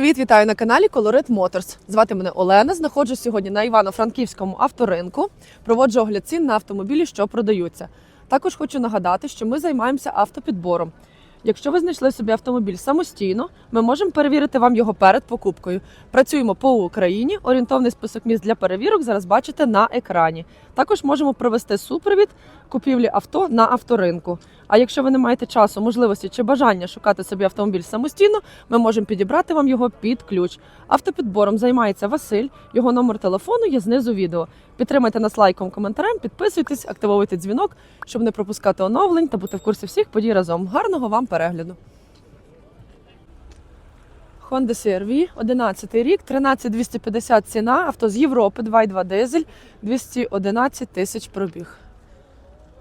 привіт! Вітаю на каналі Colorit Motors. Звати мене Олена. Знаходжусь сьогодні на Івано-Франківському авторинку. Проводжу огляд цін на автомобілі, що продаються. Також хочу нагадати, що ми займаємося автопідбором. Якщо ви знайшли собі автомобіль самостійно, ми можемо перевірити вам його перед покупкою. Працюємо по Україні. Орієнтовний список місць для перевірок зараз бачите на екрані. Також можемо провести супровід купівлі авто на авторинку. А якщо ви не маєте часу, можливості чи бажання шукати собі автомобіль самостійно, ми можемо підібрати вам його під ключ. Автопідбором займається Василь. Його номер телефону є знизу відео. Підтримайте нас лайком, коментарем, підписуйтесь, активуйте дзвінок, щоб не пропускати оновлень та бути в курсі всіх подій разом. Гарного вам перегляду! Honda CR-V, 11 рік, 13250 ціна, авто з Європи, 2.2 дизель, 211 тисяч пробіг.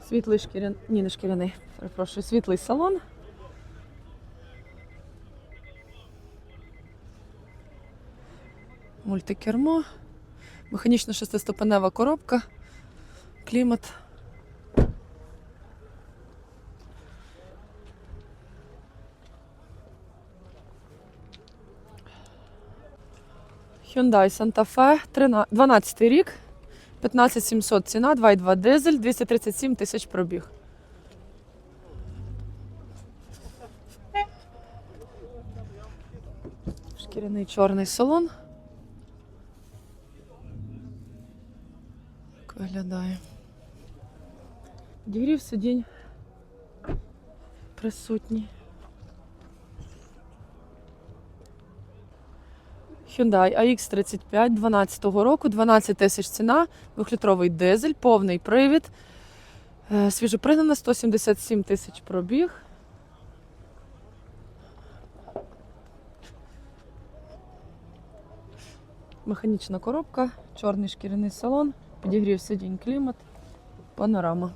Світлий шкіряний, ні, не шкіряний, перепрошую, світлий салон. Мультикермо, механічно шестиступенева коробка, клімат. Hyundai Santa Fe, 13 12 рік, 15700 ціна, 2,2 дизель, 237 тисяч пробіг. Шкіряний чорний салон. Виглядає. Підігрів сидінь присутній. Hyundai AX35 12 року, 12 тисяч ціна, 2-літровий дизель, повний привід. Е, Свіжопригнана, 177 тисяч пробіг. Механічна коробка, чорний шкіряний салон, підігрів сидінь клімат, панорама.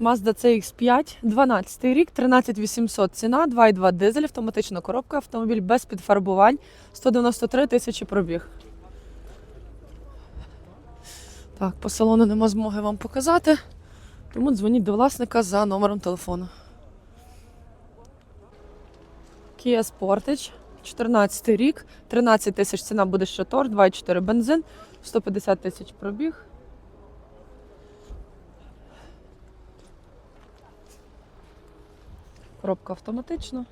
Mazda CX5, 12 рік, 13800 ціна, 2,2 дизель, автоматична коробка, автомобіль без підфарбувань, 193 тисячі пробіг. Так, по салону нема змоги вам показати, тому дзвоніть до власника за номером телефону. Kia Sportage, 14 рік, 13 тисяч ціна буде шатор, 2,4 бензин, 150 тисяч пробіг. Коробка автоматична.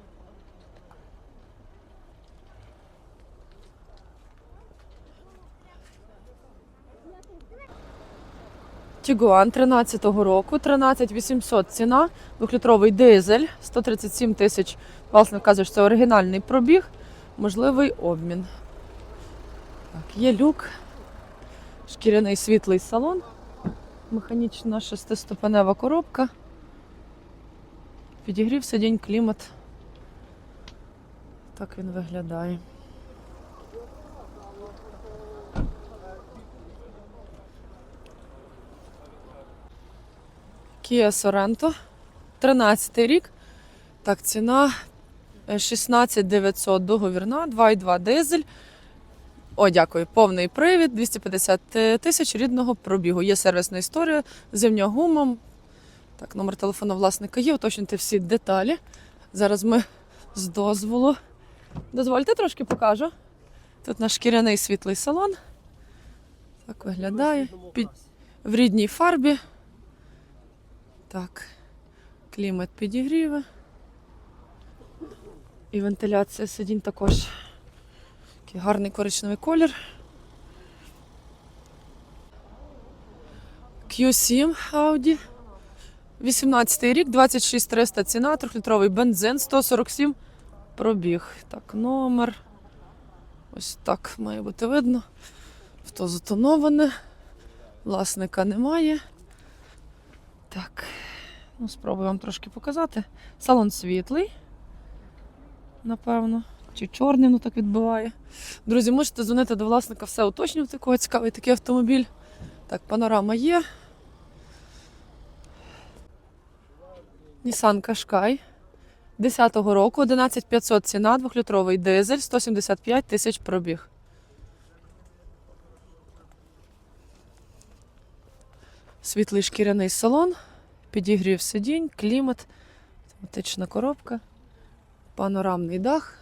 Тігуан 13-го року, 13800 ціна, 2-літровий дизель, 137 тисяч. Власне що це оригінальний пробіг, можливий обмін. Так, є люк, шкіряний світлий салон, механічна шестиступенева коробка. Підігрів сидінь, клімат. Так він виглядає. Kia Sorento, 13 рік. Так, ціна е, 16 900 договірна, 2,2 дизель. О, дякую. Повний привід, 250 тисяч рідного пробігу. Є сервісна історія, зимня гума, так, номер телефону власника є, уточнюйте всі деталі. Зараз ми з дозволу. Дозвольте трошки покажу. Тут наш шкіряний світлий салон. Так виглядає. Під... В рідній фарбі. Так. Клімат підігріве. І вентиляція сидінь також. Такий гарний коричневий колір. Q7 Audi. 18 рік, 26 300 ціна, 3-літровий бензин, 147 пробіг. Так, номер. Ось так має бути видно. Авто затоноване. Власника немає. Так, ну спробую вам трошки показати. Салон світлий, напевно. Чи чорний, ну так відбиває. Друзі, можете дзвонити до власника, все уточнювати, кого цікавий такий автомобіль. Так, панорама є. Nissan Qashqai 10-го року, 11500 ціна, 2-літровий дизель, 175 тисяч пробіг. Світлий шкіряний салон, підігрів сидінь, клімат, автоматична коробка, панорамний дах.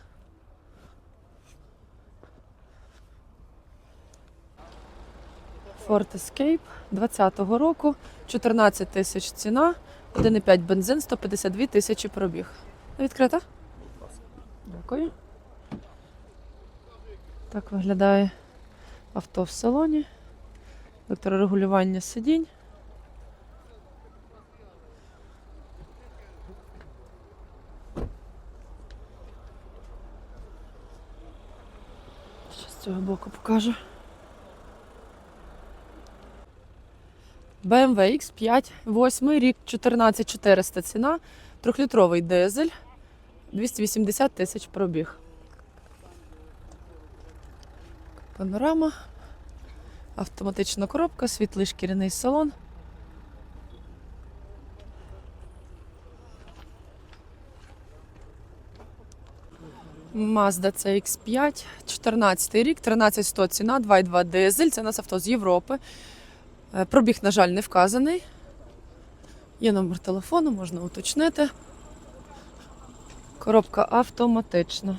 Ford Escape 20-го року, 14 тисяч ціна, 1,5 бензин, 152 тисячі пробіг. Відкрита? Дякую. Так виглядає авто в салоні. Електрорегулювання сидінь. Ще з цього боку покажу. BMW X5, 8 рік, 14400 ціна, 3-літровий дизель, 280 тисяч пробіг. Панорама, автоматична коробка, світлий шкіряний салон. Mazda CX5, 14 рік, 13100 ціна, 2,2 дизель. Це у нас авто з Європи. Е, Пробіг, на жаль, не вказаний. Є номер телефону, можна уточнити. Коробка автоматична.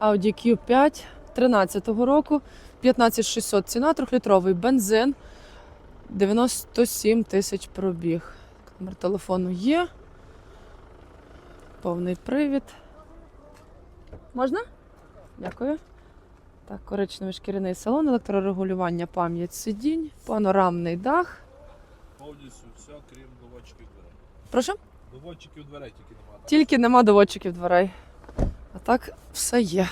Audi Q5 13-го року, 15600 ціна, 3-літровий бензин, 97 тисяч пробіг. Номер телефону є. Повний привід. Можна? Дякую. Так, коричневий шкіряний салон, електрорегулювання, пам'ять сидінь, панорамний дах. Повністю все, крім доводчиків дверей. Прошу? Доводчиків дверей тільки немає. так? Тільки нема доводчиків дверей. А так все є.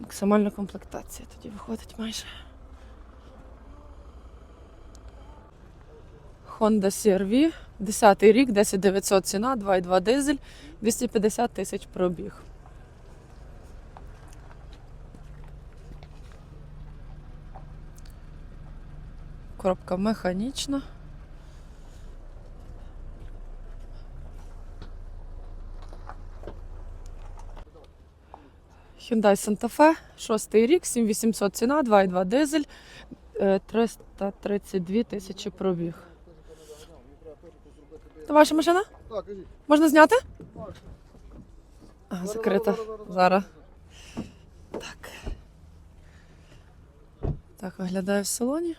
Максимальна комплектація тоді виходить майже. Honda CR-V, 10 рік, 10900 ціна, 2,2 дизель, 250 тисяч пробіг. Коробка механічна. Hyundai Santa Fe, 6 рік, 7800 ціна, 2,2 дизель, е, 332 тисячі пробіг. Це ваша машина? Так, кажіть. Можна зняти? А, закрита. Зараз. Так. Так виглядає в салоні.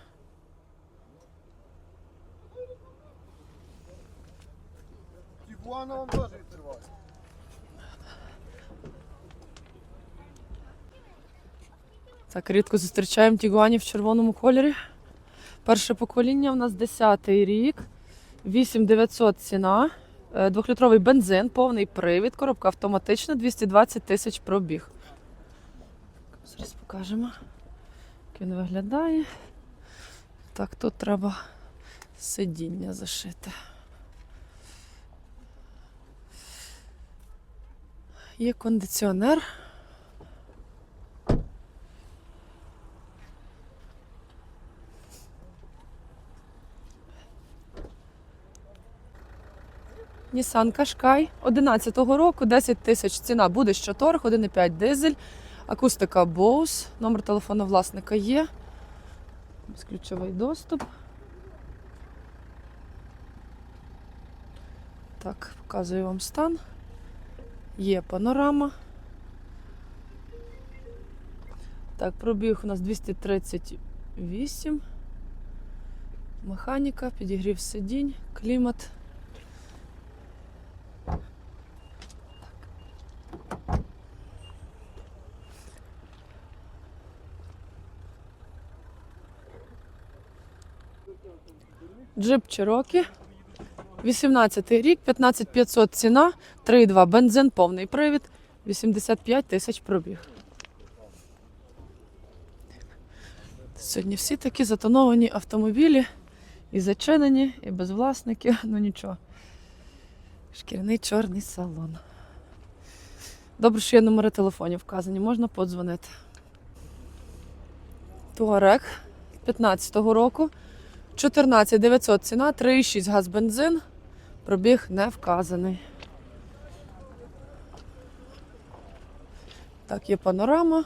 Тігуана вам теж відкриває. Так, рідко зустрічаємо тігуанів в червоному кольорі. Перше покоління у нас 10-й рік. 8900 ціна. Е, Двохлітровий бензин, повний привід, коробка автоматична, 220 тисяч пробіг. Зараз покажемо, як він виглядає. Так, тут треба сидіння зашити. Є кондиціонер. Nissan Qashqai 11-го року, 10 тисяч ціна буде що торг, 1,5 дизель, акустика Bose, номер телефону власника є. Безключовий доступ. Так, показую вам стан. Є панорама. Так, пробіг у нас 238. Механіка, підігрів сидінь, клімат. Джип Cherokee. 18 рік, 15500 ціна, 3,2 бензин, повний привід, 85 тисяч пробіг. Сьогодні всі такі затоновані автомобілі, і зачинені, і без власників, ну нічого. Шкіряний чорний салон. Добре, що є номери телефонів вказані, можна подзвонити. Туарек 15-го року. 14 900 ціна, 3,6 газ бензин. Пробіг не вказаний. Так, є панорама.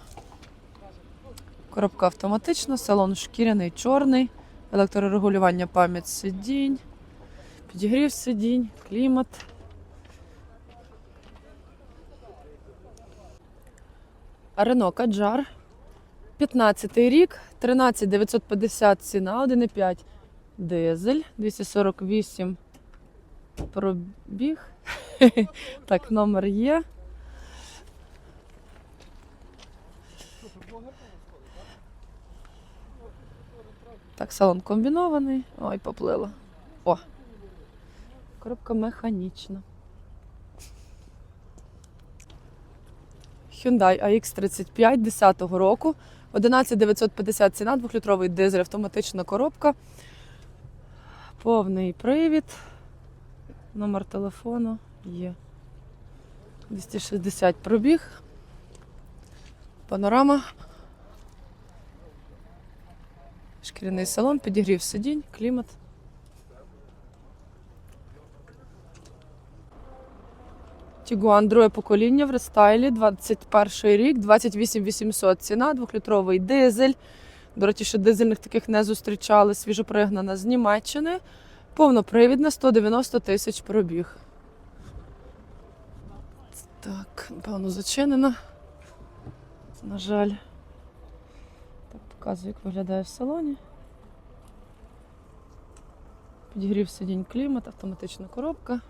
Коробка автоматична, салон шкіряний, чорний, електрорегулювання пам'ять сидінь, підігрів сидінь, клімат. Рено Каджар. 15 рік, 13 950 ціна, 1,5 дизель, 248 пробіг. Так, номер є. Так, салон комбінований. Ой, поплило. О. Коробка механічна. Hyundai AX35 10 року. 11950 ціна, 2-літровий дизель, автоматична коробка. Повний привід. Номер телефону є. 260 пробіг. Панорама. Шкіряний салон, підігрів сидінь, клімат. Тігуан друге покоління в рестайлі, 21 рік, 28 800 ціна, двохлітровий дизель. До речі, ще дизельних таких не зустрічали, свіжопригнана з Німеччини. Повнопривідна, 190 тисяч пробіг. Так, напевно, зачинена. На жаль. Так, показую, як виглядає в салоні. Підігрів сидінь клімат, автоматична коробка.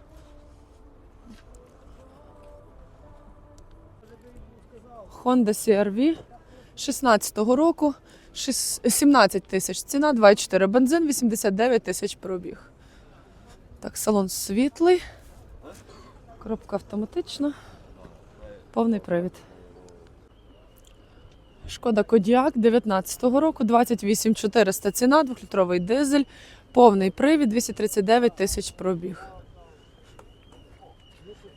Honda CR-V 16-го року, 17 тисяч ціна, 2,4 бензин, 89 тисяч пробіг. Так, салон світлий, коробка автоматична, повний привід. Шкода Кодіак 19-го року, 28 400 ціна, 2-літровий дизель, повний привід, 239 тисяч пробіг.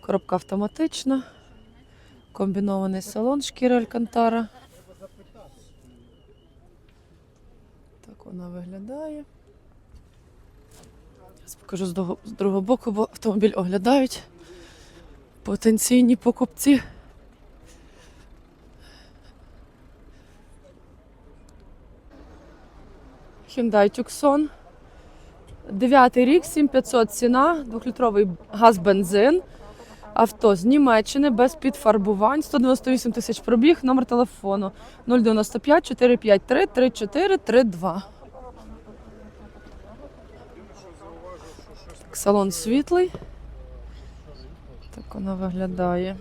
Коробка автоматична. Комбінований салон шкіра Алькантара. Так вона виглядає. Зараз покажу з другого боку, бо автомобіль оглядають потенційні покупці. Hyundai Tucson. Дев'ятий рік, 7500 ціна, двохлітровий газ-бензин. Авто з Німеччини без підфарбувань, 198 тисяч пробіг, номер телефону 095 453 3432. Салон світлий. Так вона виглядає.